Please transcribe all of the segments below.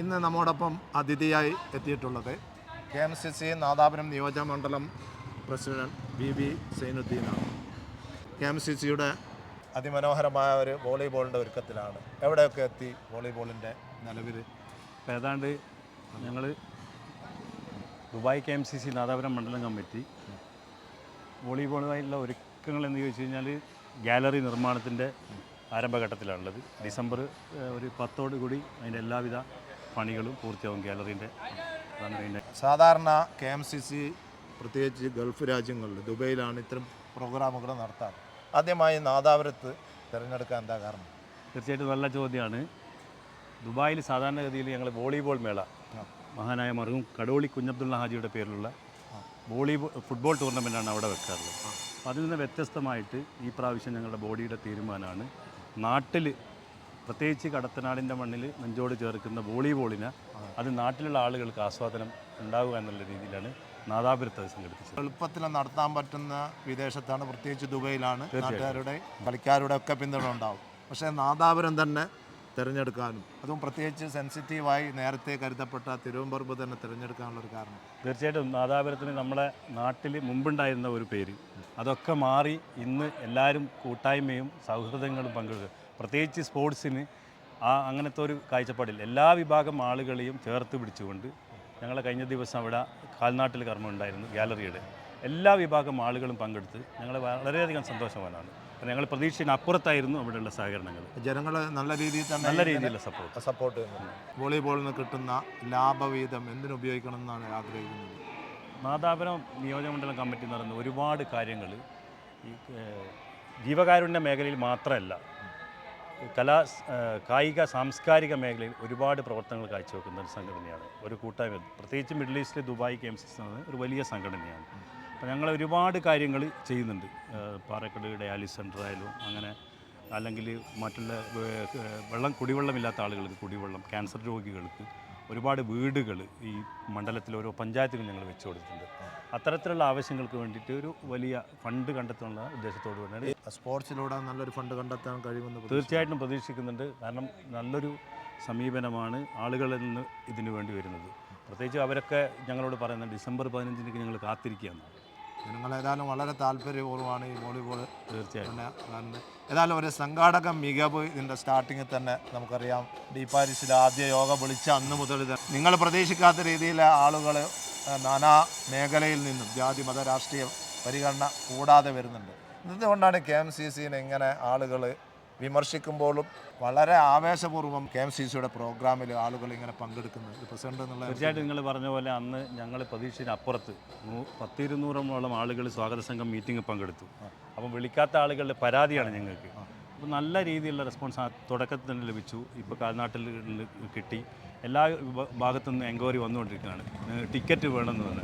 ഇന്ന് നമ്മോടൊപ്പം അതിഥിയായി എത്തിയിട്ടുള്ളത് K M C C Nadapuram നിയോജകമണ്ഡലം പ്രസിഡന്റ് വി വി സൈനുദ്ദീനാണ്. കെ എം സി സിയുടെ അതിമനോഹരമായ ഒരു വോളിബോളിന്റെ ഒരുക്കത്തിലാണ്. എവിടെയൊക്കെ എത്തി വോളിബോളിന്റെ നിലവിൽ ഏതാണ്ട് ഞങ്ങൾ Dubai K M C C Nadapuram മണ്ഡലം കമ്മിറ്റി വോളിബോളുമായിട്ടുള്ള ഒരുക്കങ്ങൾ എന്ന് ചോദിച്ചു കഴിഞ്ഞാൽ ഗാലറി നിർമ്മാണത്തിന്റെ ആരംഭഘട്ടത്തിലാണുള്ളത്. ഡിസംബർ ഒരു പത്തോട് കൂടി അതിന്റെ എല്ലാവിധ പണികളും പൂർത്തിയാവും ഗാലറീന്റെ സാധാരണ കെ എം സി സി പ്രത്യേകിച്ച് ഗൾഫ് രാജ്യങ്ങളിൽ ദുബൈയിലാണ് ഇത്തരം പ്രോഗ്രാമുകൾ നടത്താറ്. ആദ്യമായി നാദാപുരത്ത് തിരഞ്ഞെടുക്കാൻ എന്താ കാരണം? തീർച്ചയായിട്ടും നല്ല ചോദ്യമാണ്. ദുബായിൽ സാധാരണഗതിയിൽ ഞങ്ങൾ വോളിബോൾ മേള. മഹാനായ മറുകും കടോളി കുഞ്ഞബ്ദുള്ള ഹാജിയുടെ പേരിലുള്ള വോളിബോൾ ഫുട്ബോൾ ടൂർണമെന്റാണ് അവിടെ വെക്കാറുള്ളത്. അതിൽ നിന്ന് വ്യത്യസ്തമായിട്ട് ഈ പ്രാവശ്യം ഞങ്ങളുടെ ബോഡിയുടെ തീരുമാനമാണ് നാട്ടിൽ പ്രത്യേകിച്ച് കടത്തനാടിന്റെ മണ്ണിൽ നെഞ്ചോട് ചേർക്കുന്ന വോളിബോളിന് അത് നാട്ടിലുള്ള ആളുകൾക്ക് ആസ്വാദനം ഉണ്ടാവുക എന്നുള്ള രീതിയിലാണ് നാദാപുരത്ത് സംഘടിപ്പിച്ചത്. എളുപ്പത്തിൽ നടത്താൻ പറ്റുന്ന വിദേശത്താണ് പ്രത്യേകിച്ച് ദുബൈയിലാണ്. നാട്ടുകാരുടെ കളിക്കാരുടെ ഒക്കെ പിന്തുണ ഉണ്ടാവും. പക്ഷേ നാദാപുരം തന്നെ തിരഞ്ഞെടുക്കാനും അതും പ്രത്യേകിച്ച് സെൻസിറ്റീവായി നേരത്തെ കരുതപ്പെട്ട തിരുവമ്പറമ്പ് തന്നെ തിരഞ്ഞെടുക്കാനുള്ള ഒരു കാരണം. തീർച്ചയായിട്ടും നാദാപുരത്തിന് നമ്മളെ നാട്ടിൽ മുമ്പുണ്ടായിരുന്ന ഒരു പേര് അതൊക്കെ മാറി ഇന്ന് എല്ലാവരും കൂട്ടായ്മയും സൗഹൃദങ്ങളും പങ്കെടുക്കുക പ്രത്യേകിച്ച് സ്പോർട്സിന് ആ അങ്ങനത്തെ ഒരു കാഴ്ചപ്പാടിൽ എല്ലാ വിഭാഗം ആളുകളെയും ചേർത്ത് പിടിച്ചുകൊണ്ട് ഞങ്ങൾ കഴിഞ്ഞ ദിവസം അവിടെ കാൽനാട്ടിൽ കർമ്മം ഉണ്ടായിരുന്നു ഗാലറിയുടെ. എല്ലാ വിഭാഗം ആളുകളും പങ്കെടുത്ത് ഞങ്ങൾ വളരെയധികം സന്തോഷവാനാണ്. ഞങ്ങൾ പ്രതീക്ഷയുടെ അപ്പുറത്തായിരുന്നു അവിടെയുള്ള സഹകരണങ്ങൾ. ജനങ്ങൾ നല്ല രീതിയിൽ തന്നെ നല്ല രീതിയിലുള്ള സപ്പോർട്ട് സപ്പോർട്ട് വോളിബോളിന് വോളിബോളിൽ നിന്ന് കിട്ടുന്ന ലാഭവീതം എന്തിനുപയോഗിക്കണം എന്നാണ് ആഗ്രഹിക്കുന്നത്? നാദാപുരം നിയോജകമണ്ഡലം കമ്മിറ്റി നടന്ന ഒരുപാട് കാര്യങ്ങൾ ഈ ജീവകാരുണ്യ മേഖലയിൽ മാത്രമല്ല കലാ കായിക സാംസ്കാരിക മേഖലയിൽ ഒരുപാട് പ്രവർത്തനങ്ങൾ കാഴ്ചവെക്കുന്ന ഒരു സംഘടനയാണ്. ഒരു കൂട്ടായ്മ. പ്രത്യേകിച്ച് മിഡിൽ ഈസ്റ്റിലെ ദുബായ് കെ എം ഒരു വലിയ സംഘടനയാണ്. അപ്പോൾ ഞങ്ങൾ ഒരുപാട് കാര്യങ്ങൾ ചെയ്യുന്നുണ്ട്. പാറക്കട് ഡയാലിസ് സെന്റർ ആയാലും അങ്ങനെ അല്ലെങ്കിൽ മറ്റുള്ള വെള്ളം കുടിവെള്ളമില്ലാത്ത ആളുകൾക്ക് കുടിവെള്ളം ക്യാൻസർ രോഗികൾക്ക് ഒരുപാട് വീടുകൾ ഈ മണ്ഡലത്തിൽ ഓരോ പഞ്ചായത്തുകൾ ഞങ്ങൾ വെച്ചു കൊടുത്തിട്ടുണ്ട്. അത്തരത്തിലുള്ള ആവശ്യങ്ങൾക്ക് വേണ്ടിയിട്ട് ഒരു വലിയ ഫണ്ട് കണ്ടെത്താനുള്ള ഉദ്ദേശത്തോട് കൂടിയാണ്. സ്പോർട്സിലൂടെ നല്ലൊരു ഫണ്ട് കണ്ടെത്താൻ കഴിയുമെന്ന്. തീർച്ചയായിട്ടും പ്രതീക്ഷിക്കുന്നുണ്ട്. കാരണം നല്ലൊരു സമീപനമാണ് ആളുകളിൽ നിന്ന് ഇതിനു വേണ്ടി വരുന്നത്. പ്രത്യേകിച്ച് അവരൊക്കെ ഞങ്ങളോട് പറയുന്നത് ഡിസംബർ പതിനഞ്ചിനേക്ക് ഞങ്ങൾ കാത്തിരിക്കുകയാണ്. ജനങ്ങൾ ഏതായാലും വളരെ താല്പര്യപൂർവമാണ് ഈ വോളിബോൾ. തീർച്ചയായും. കാണുന്നത് ഏതായാലും ഒരു സംഘാടക മികവ് ഇതിന്റെ സ്റ്റാർട്ടിങ്ങിൽ തന്നെ നമുക്കറിയാം. ഡി പാരീസിൽ ആദ്യ യോഗ വിളിച്ച അന്ന് മുതൽ നിങ്ങൾ പ്രതീക്ഷിക്കാത്ത രീതിയിൽ ആളുകൾ നാനാ മേഖലയിൽ നിന്നും ജാതി മത രാഷ്ട്രീയ പരിഗണന കൂടാതെ വരുന്നുണ്ട്. എന്തുകൊണ്ടാണ് കെ എം സി സിനെ ഇങ്ങനെ ആളുകൾ വിമർശിക്കുമ്പോഴും വളരെ ആവേശപൂർവം കെ എം സി സിയുടെ പ്രോഗ്രാമിൽ ആളുകൾ ഇങ്ങനെ പങ്കെടുക്കുന്നത് പ്രസിഡന്റ് എന്നുള്ള തീർച്ചയായിട്ടും നിങ്ങൾ പറഞ്ഞ പോലെ അന്ന് ഞങ്ങൾ നൂ- പത്തിരുന്നൂറോളം ആളുകൾ സ്വാഗത സംഘം മീറ്റിംഗ് പങ്കെടുത്തു. അപ്പം വിളിക്കാത്ത ആളുകളുടെ പരാതിയാണ് ഞങ്ങൾക്ക്. അപ്പോൾ നല്ല രീതിയിലുള്ള റെസ്പോൺസ് ആ തുടക്കത്തിൽ തന്നെ ലഭിച്ചു. ഇപ്പോൾ കാൽനാട്ടിൽ കിട്ടി. എല്ലാ ഭാഗത്തു നിന്നും എൻക്വയറി വന്നുകൊണ്ടിരിക്കുകയാണ്. ടിക്കറ്റ് വേണമെന്ന് പറഞ്ഞു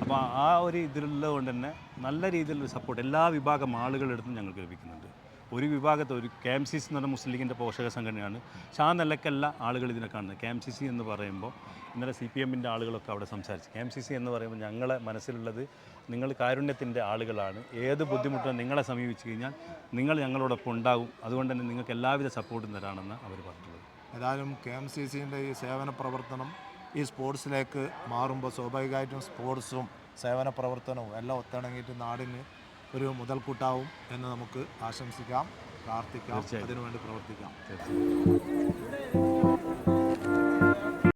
അപ്പോൾ ആ ഒരു ഇതിലുള്ളത് കൊണ്ട് തന്നെ നല്ല രീതിയിലുള്ള സപ്പോർട്ട് എല്ലാ വിഭാഗം ആളുകളെടുത്തും ഞങ്ങൾക്ക് ലഭിക്കുന്നുണ്ട്. ഒരു വിഭാഗത്തെ ഒരു കെ എം സി സി എന്ന് പറഞ്ഞ മുസ്ലിം ലീഗിന്റെ പോഷക സംഘടനയാണ്. ആ നിലക്കല്ല ആളുകൾ ഇതിനെ കാണുന്നത്. കെ എം സി സി എന്ന് പറയുമ്പോൾ ഇന്നലെ സി പി എമ്മിന്റെ ആളുകളൊക്കെ അവിടെ സംസാരിച്ചു. കെ എം സി സി എന്ന് പറയുമ്പോൾ ഞങ്ങളെ മനസ്സിലുള്ളത് നിങ്ങൾ കാരുണ്യത്തിന്റെ ആളുകളാണ്. ഏത് ബുദ്ധിമുട്ടും നിങ്ങളെ സമീപിച്ചു കഴിഞ്ഞാൽ നിങ്ങൾ ഞങ്ങളോടൊപ്പം ഉണ്ടാവും അതുകൊണ്ട് തന്നെ നിങ്ങൾക്ക് എല്ലാവിധ സപ്പോർട്ടും തരാണെന്ന് അവർ പറഞ്ഞിട്ടുള്ളത്. ഏതായാലും കെ എം സി സിന്റെ ഈ സേവന പ്രവർത്തനം ഈ സ്പോർട്സിലേക്ക് മാറുമ്പോൾ സ്വാഭാവികമായിട്ടും സ്പോർട്സും സേവന പ്രവർത്തനവും എല്ലാം ഒത്തിണങ്ങിയിട്ട് നാടിന് ഒരു മുതൽക്കൂട്ടാവും എന്ന് നമുക്ക് ആശംസിക്കാം പ്രാർത്ഥിക്കാം അതിനുവേണ്ടി പ്രവർത്തിക്കാം.